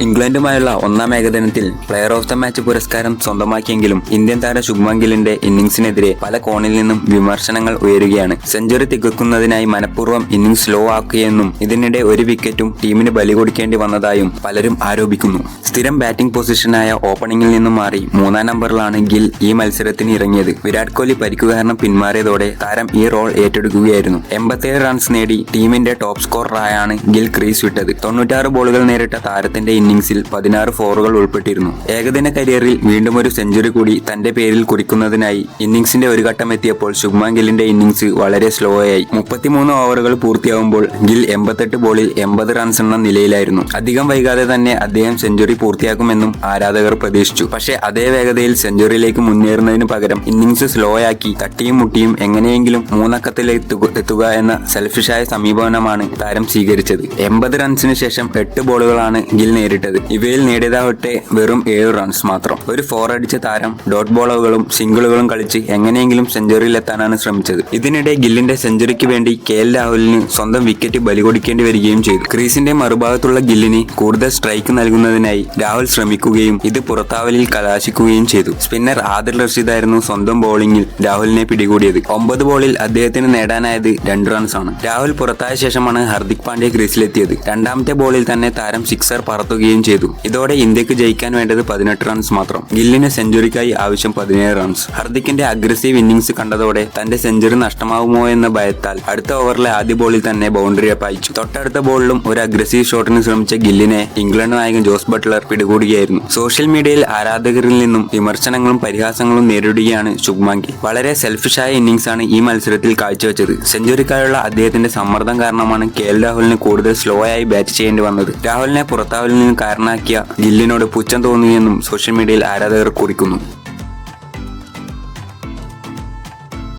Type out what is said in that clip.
ഇംഗ്ലണ്ടുമായുള്ള ഒന്നാം ഏകദിനത്തിൽ player of the match പുരസ്കാരം സ്വന്തമാക്കിയെങ്കിലും ഇന്ത്യൻ താരം ശുഭ്മൻ ഗില്ലിന്റെ ഇന്നിംഗ്സിനെതിരെ പല കോണിൽ നിന്നും വിമർശനങ്ങൾ ഉയരുകയാണ്. സെഞ്ചുറി തികക്കുന്നതിനായി മനഃപൂർവം ഇന്നിംഗ്സ് സ്ലോ ആക്കുകയെന്നും ഇതിനിടെ ഒരു വിക്കറ്റും ടീമിന് ബലി കൊടുക്കേണ്ടി വന്നതായും പലരും ആരോപിക്കുന്നു. സ്ഥിരം ബാറ്റിംഗ് പൊസിഷനായ ഓപ്പണിംഗിൽ നിന്നും മാറി മൂന്നാം നമ്പറിലാണ് ഗിൽ ഈ മത്സരത്തിന് ഇറങ്ങിയത്. വിരാട് കോഹ്ലി പരിക്കു കാരണം പിന്മാറിയതോടെ താരം ഈ റോൾ ഏറ്റെടുക്കുകയായിരുന്നു. എൺപത്തിയേഴ് റൺസ് നേടി ടീമിന്റെ ടോപ്പ് സ്കോററായാണ് ഗിൽ ക്രീസ് വിട്ടത്. തൊണ്ണൂറ്റാറ് ബോളുകൾ നേരിട്ട താരത്തിന്റെ ഇന്നിംഗ്സിൽ പതിനാറ് ഫോറുകൾ ഉൾപ്പെട്ടിരുന്നു. ഏകദിന കരിയറിൽ വീണ്ടും ഒരു സെഞ്ചുറി കൂടി തന്റെ പേരിൽ കുറിക്കുന്നതിനായി ഇന്നിംഗ്സിന്റെ ഒരു ഘട്ടം എത്തിയപ്പോൾ ശുഭ്മാൻ ഗില്ലിന്റെ ഇന്നിംഗ്സ് വളരെ സ്ലോ ആയി മുപ്പത്തിമൂന്ന് ഓവറുകൾ പൂർത്തിയാവുമ്പോൾ ഗിൽ എൺപത്തെട്ട് ബോളിൽ എൺപത് റൺസ് എന്ന നിലയിലായിരുന്നു. അധികം വൈകാതെ തന്നെ അദ്ദേഹം സെഞ്ചുറി പൂർത്തിയാക്കുമെന്നും ആരാധകർ പ്രതീക്ഷിച്ചു. പക്ഷേ അതേ വേഗതയിൽ സെഞ്ചുറിയിലേക്ക് മുന്നേറുന്നതിന് പകരം ഇന്നിംഗ്സ് സ്ലോ ആക്കി തട്ടിയും മുട്ടിയും എങ്ങനെയെങ്കിലും മൂന്നക്കത്തിലെത്തുക എത്തുക എന്ന സെൽഫിഷായ സമീപനമാണ് താരം സ്വീകരിച്ചത്. എൺപത് റൺസിന് ശേഷം എട്ട് ബോളുകളാണ് ഗിൽ നേരിട്ടത്. ഇവയിൽ നേടിയതാവട്ടെ വെറും ഏഴ് റൺസ് മാത്രം. ഒരു ഫോർ അടിച്ച താരം ഡോട്ട് ബോളുകളും സിംഗിളുകളും കളിച്ച് എങ്ങനെയെങ്കിലും സെഞ്ചുറിയിലെത്താനാണ് ശ്രമിച്ചത്. ഇതിനിടെ ഗില്ലിന്റെ സെഞ്ചുറിക്ക് വേണ്ടി കെ എൽ രാഹുലിന് സ്വന്തം വിക്കറ്റ് ബലി കൊടുക്കേണ്ടി വരികയും ചെയ്തു. ക്രീസിന്റെ മറുഭാഗത്തുള്ള ഗില്ലിന് കൂടുതൽ സ്ട്രൈക്ക് നൽകുന്നതിനായി രാഹുൽ ശ്രമിക്കുകയും ഇത് പുറത്താവലിൽ കലാശിക്കുകയും ചെയ്തു. സ്പിന്നർ ആദിൽ റഷീദായിരുന്നു സ്വന്തം ബോളിംഗിൽ രാഹുലിനെ പിടികൂടിയത്. ഒമ്പത് ബോളിൽ അദ്ദേഹത്തിന് നേടാനായത് രണ്ട് ആണ്. രാഹുൽ പുറത്തായ ശേഷമാണ് ഹർദിക് പാണ്ഡ്യ ക്രീസിലെത്തിയത്. രണ്ടാമത്തെ ബോളിൽ തന്നെ താരം സിക്സർ പറത്തുകയും ചെയ്തു. ഇതോടെ ഇന്ത്യയ്ക്ക് ജയിക്കാൻ വേണ്ടത് പതിനെട്ട് റൺസ് മാത്രം. ഗില്ലിന് സെഞ്ചുറിക്കായി ആവശ്യം പതിനേഴ് റൺസ് ഹർദിക്കിന്റെ അഗ്രസീവ് ഇന്നിംഗ്സ് കണ്ടതോടെ തന്റെ സെഞ്ചുറി നഷ്ടമാവുമോ എന്ന ഭയത്താൽ അടുത്ത ഓവറിലെ ആദ്യ ബോളിൽ തന്നെ ബൗണ്ടറി അപ്പായിച്ചു തൊട്ടടുത്ത ബോളിലും ഒരു അഗ്രസീവ് ഷോട്ടിന് ശ്രമിച്ച ഗില്ലിനെ ഇംഗ്ലണ്ട് നായകൻ ജോസ് ബട്ട്ലർ പിടികൂടുകയായിരുന്നു. സോഷ്യൽ മീഡിയയിൽ ആരാധകരിൽ നിന്നും വിമർശനങ്ങളും പരിഹാസങ്ങളും നേരിടുകയാണ് ശുഭ്മാങ്കി. വളരെ സെൽഫിഷായ ആണ് ഈ മത്സരത്തിൽ കാഴ്ചവെച്ചത്. സെഞ്ചുറിക്കായുള്ള അദ്ദേഹത്തിന്റെ സമ്മർദ്ദം കാരണമാണ് കെ എൽ രാഹുലിന് കൂടുതൽ സ്ലോ ആയി ബാറ്റ് ചെയ്യേണ്ടി വന്നത്. രാഹുലിനെ പുറത്താവലിൽ നിന്ന് കാരണമാക്കിയ ഗില്ലിനോട് പുച്ഛം തോന്നിയെന്നും സോഷ്യൽ മീഡിയയിൽ ആരാധകർ കുറിക്കുന്നു.